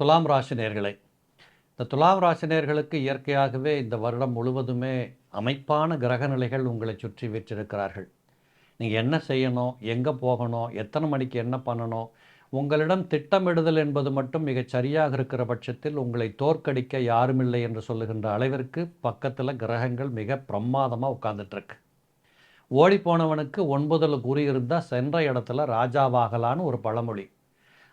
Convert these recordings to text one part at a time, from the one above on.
துலாம் ராசி நேர்களை. இந்த துலாம் ராசி நேர்களுக்கு இயற்கையாகவே இந்த வருடம் முழுவதுமே அமைப்பான கிரக நிலைகள் உங்களை சுற்றி வீற்றிருக்கிறார்கள். நீங்கள் என்ன செய்யணும்? எங்கே போகணும்? எத்தனை மணிக்கு என்ன பண்ணணும்? உங்களிடம் திட்டமிடுதல் என்பது மட்டும் மிகச் சரியாக இருக்கிற பட்சத்தில் உங்களை தோற்கடிக்க யாருமில்லை என்று சொல்லுகின்ற அளவிற்கு பக்கத்தில் கிரகங்கள் மிக பிரமாதமாக உட்கார்ந்துட்டுருக்கு ஓடி போனவனுக்கு ஒன்பதில் குறி இருந்தால் சென்ற இடத்துல ராஜாவாகலான்னு ஒரு பழமொழி.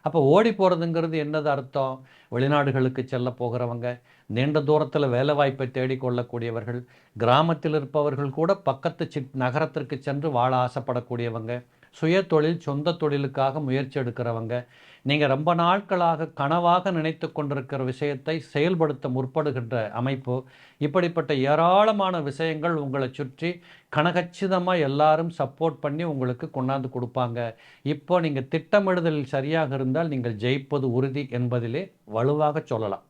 அப்போ ஓடி போகிறதுங்கிறது என்னது அர்த்தம்? வெளிநாடுகளுக்கு செல்ல போகிறவங்க நீண்ட தூரத்தில் வேலைவாய்ப்பை தேடிக்கொள்ளக்கூடியவர்கள் கிராமத்தில் இருப்பவர்கள் கூட பக்கத்து சி நகரத்திற்கு சென்று வாழ ஆசைப்படக்கூடியவங்க சுய தொழில் சொந்த தொழிலுக்காக முயற்சி எடுக்கிறவங்க நீங்கள் ரொம்ப நாட்களாக கனவாக நினைத்து கொண்டிருக்கிற விஷயத்தை செயல்படுத்த முற்படுகின்ற அமைப்பு இப்படிப்பட்ட ஏராளமான விஷயங்கள் உங்களை சுற்றி கனகச்சிதமாக எல்லாரும் சப்போர்ட் பண்ணி உங்களுக்கு கொண்டாந்து கொடுப்பாங்க. இப்போ நீங்கள் திட்டமிடுதலில் சரியாக இருந்தால் நீங்கள் ஜெயிப்பது உறுதி என்பதிலே வலுவாக சொல்லலாம்.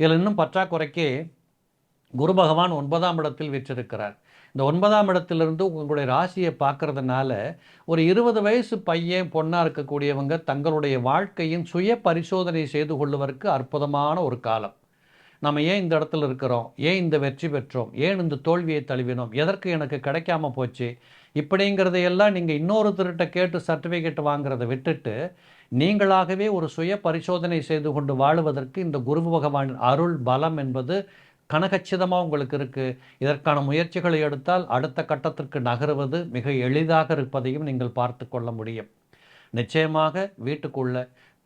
இதில் இன்னும் பற்றாக்குறைக்கு குரு பகவான் ஒன்பதாம் இடத்தில் வீற்றிருக்கிறார். இந்த ஒன்பதாம் இடத்திலிருந்து உங்களுடைய ராசியை பார்க்கறதுனால ஒரு இருபது வயசு பையன் பொண்ணாக இருக்கக்கூடியவங்க தங்களுடைய வாழ்க்கையின் சுய பரிசோதனை செய்து கொள்வதற்கு அற்புதமான ஒரு காலம். நம்ம ஏன் இந்த இடத்துல இருக்கிறோம்? ஏன் இந்த வெற்றி பெற்றோம்? ஏன் இந்த தோல்வியை தழுவினோம்? எதற்கு எனக்கு கிடைக்காம போச்சு? இப்படிங்கிறதையெல்லாம் நீங்கள் இன்னொருத்தர்கிட்ட கேட்டு சர்டிஃபிகேட் வாங்குறதை விட்டுட்டு நீங்களாகவே ஒரு சுய பரிசோதனை செய்து கொண்டு வாழுவதற்கு இந்த குரு பகவான் அருள் பலம் என்பது கனகச்சிதமாக உங்களுக்கு இருக்குது இதற்கான முயற்சிகளை எடுத்தால் அடுத்த கட்டத்திற்கு நகருவது மிக எளிதாக இருப்பதையும் நீங்கள் பார்த்து கொள்ள முடியும். நிச்சயமாக வீட்டுக்குள்ள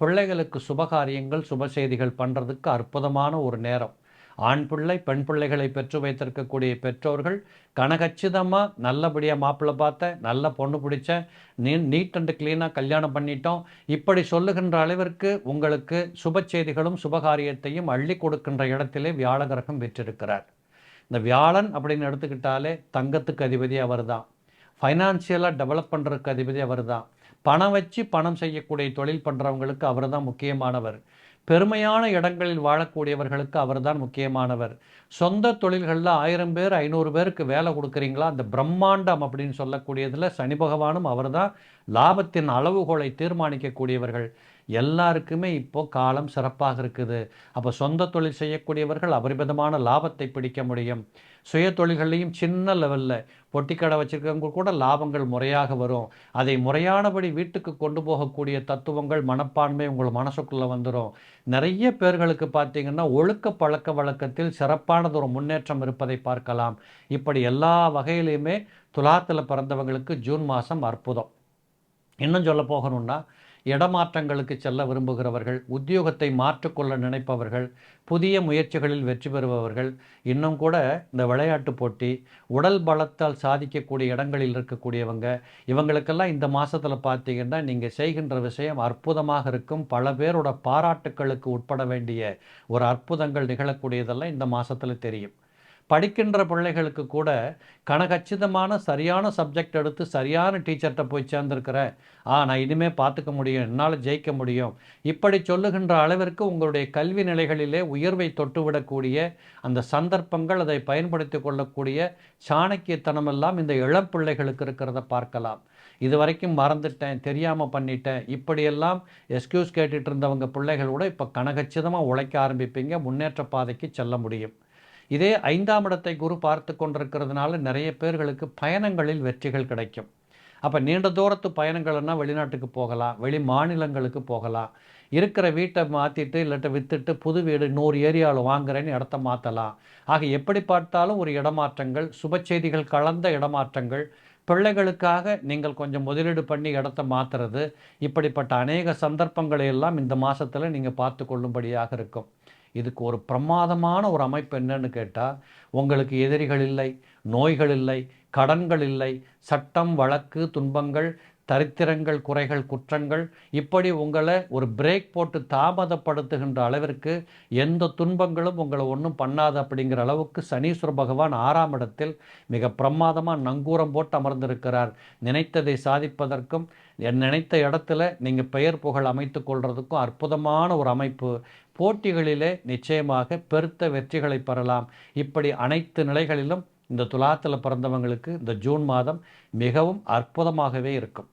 பிள்ளைகளுக்கு சுபகாரியங்கள் சுப செய்திகள் பண்ணுறதுக்கு அற்புதமான ஒரு நேரம். ஆண் பிள்ளை பெண் பிள்ளைகளை பெற்று வைத்திருக்கக்கூடிய பெற்றோர்கள் கனகச்சிதமாக நல்லபடியாக மாப்பிள்ளை பார்த்த நல்ல பொண்ணு பிடிச்ச நீ நீட் அண்ட் க்ளீனாக கல்யாணம் பண்ணிட்டோம். இப்படி சொல்லுகின்ற அளவிற்கு உங்களுக்கு சுப செய்திகளும் சுபகாரியத்தையும் அள்ளி கொடுக்கின்ற இடத்திலே வியாழகிரகம் பெற்றிருக்கிறார். இந்த வியாழன் அப்படின்னு எடுத்துக்கிட்டாலே தங்கத்துக்கு அதிபதி அவர் தான் ஃபைனான்சியலாக டெவலப் பண்ணுறதுக்கு அதிபதி அவர் தான் பணம் வச்சு பணம் செய்யக்கூடிய தொழில் பண்ணுறவங்களுக்கு அவர் தான் முக்கியமானவர். பெருமையான இடங்களில் வாழக்கூடியவர்களுக்கு அவர்தான் முக்கியமானவர். சொந்த தொழில்களில் ஆயிரம் பேர் ஐநூறு பேருக்கு வேலை கொடுக்குறீங்களா? அந்த பிரம்மாண்டம் அப்படின்னு சொல்லக்கூடியதில் சனி பகவானும் அவர்தான் லாபத்தின் அளவுகோலை தீர்மானிக்கக்கூடியவர்கள். எல்லாருக்குமே இப்போது காலம் சிறப்பாக இருக்குது. அப்போ சொந்த தொழில் செய்யக்கூடியவர்கள் அபரிமிதமான லாபத்தை பிடிக்க முடியும். சுய தொழில்களையும் சின்ன லெவலில் பொட்டிக்கடை வச்சுருக்கவங்க கூட லாபங்கள் முறையாக வரும். அதை முறையானபடி வீட்டுக்கு கொண்டு போகக்கூடிய தத்துவங்கள் மனப்பான்மை உங்கள் மனசுக்குள்ளே வந்துடும் நிறைய பேர்களுக்கு பார்த்தீங்கன்னா ஒழுக்க பழக்க வழக்கத்தில் சிறப்பானது ஒரு முன்னேற்றம் இருப்பதை பார்க்கலாம். இப்படி எல்லா வகையிலையுமே துலாத்தில் பிறந்தவங்களுக்கு ஜூன் மாதம் அற்புதம். இன்னும் சொல்ல போகணும்னா இடமாற்றங்களுக்கு செல்ல விரும்புகிறவர்கள் உத்தியோகத்தை மாற்றிக்கொள்ள நினைப்பவர்கள் புதிய முயற்சிகளில் வெற்றி பெறுபவர்கள் இன்னும் கூட இந்த விளையாட்டு போட்டி உடல் பலத்தால் சாதிக்கக்கூடிய இடங்களில் இருக்கக்கூடியவங்க இவங்களுக்கெல்லாம் இந்த மாதத்தில் பார்த்தீங்கன்னா நீங்கள் செய்கின்ற விஷயம் அற்புதமாக இருக்கும். பல பேரோட பாராட்டுக்களுக்கு உட்பட வேண்டிய ஒரு அற்புதங்கள் நிகழக்கூடியதெல்லாம் இந்த மாதத்தில் தெரியும். படிக்கின்ற பிள்ளைகளுக்கு கூட கனகச்சிதமான சரியான சப்ஜெக்ட் எடுத்து சரியான டீச்சர்கிட்ட போய் சேர்ந்துருக்கிறேன். ஆ நான் இனிமேல் பார்த்துக்க முடியும். என்னால் ஜெயிக்க முடியும். இப்படி சொல்லுகின்ற அளவிற்கு உங்களுடைய கல்வி நிலைகளிலே உயர்வை தொட்டுவிடக்கூடிய அந்த சந்தர்ப்பங்கள் அதை பயன்படுத்தி கொள்ளக்கூடிய சாணக்கியத்தனமெல்லாம் இந்த இளம் பிள்ளைகளுக்கு இருக்கிறத பார்க்கலாம். இது வரைக்கும் மறந்துட்டேன் தெரியாமல் பண்ணிட்டேன். இப்படியெல்லாம் எஸ்கியூஸ் கேட்டுட்டு இருந்தவங்க பிள்ளைகள் கூட இப்போ கனகச்சிதமாக உழைக்க ஆரம்பிப்பீங்க. முன்னேற்ற பாதைக்கு செல்ல முடியும். இதே ஐந்தாம் இடத்தை குரு பார்த்து கொண்டிருக்கிறதுனால நிறைய பேர்களுக்கு பயணங்களில் வெற்றிகள் கிடைக்கும். அப்போ நீண்ட தூரத்து பயணங்கள்னா வெளிநாட்டுக்கு போகலாம் வெளி மாநிலங்களுக்கு போகலாம். இருக்கிற வீட்டை மாற்றிட்டு இல்லாட்ட விற்றுட்டு புது வீடு நூறு ஏரியாவில் வாங்குறேன்னு இடத்த மாற்றலாம் ஆக எப்படி பார்த்தாலும் ஒரு இடமாற்றங்கள் சுப செய்திகள் கலந்த இடமாற்றங்கள். பிள்ளைகளுக்காக நீங்கள் கொஞ்சம் முதலீடு பண்ணி இடத்த மாற்றுறது இப்படிப்பட்ட அநேக சந்தர்ப்பங்களை எல்லாம் இந்த மாதத்தில் நீங்கள் பார்த்து கொள்ளும்படியாக இருக்கும். இதுக்கு ஒரு பிரமாதமான ஒரு அமைப்பு என்னன்னு கேட்டால் உங்களுக்கு எதிரிகள் இல்லை நோய்கள் இல்லை கடன்கள் இல்லை சட்டம் வழக்கு துன்பங்கள் தரித்திரங்கள் குறைகள் குற்றங்கள் இப்படி உங்களை ஒரு பிரேக் போட்டு தாமதப்படுத்துகின்ற அளவிற்கு எந்த துன்பங்களும் உங்களை ஒன்றும் பண்ணாது அப்படிங்கிற அளவுக்கு சனீஸ்வர பகவான் ஆறாம் இடத்தில் மிக பிரமாதமாக நங்கூரம் போட்டு அமர்ந்திருக்கிறார். நினைத்ததை சாதிப்பதற்கும் நினைத்த இடத்துல நீங்கள் பெயர் புகழ் அமைத்து கொள்வதுக்கும் அற்புதமான ஒரு அமைப்பு. போட்டிகளிலே நிச்சயமாக பெருத்த வெற்றிகளை பெறலாம். இப்படி அனைத்து நிலைகளிலும் இந்த துலாத்தில் பிறந்தவங்களுக்கு இந்த ஜூன் மாதம் மிகவும் அற்புதமாகவே இருக்கும்.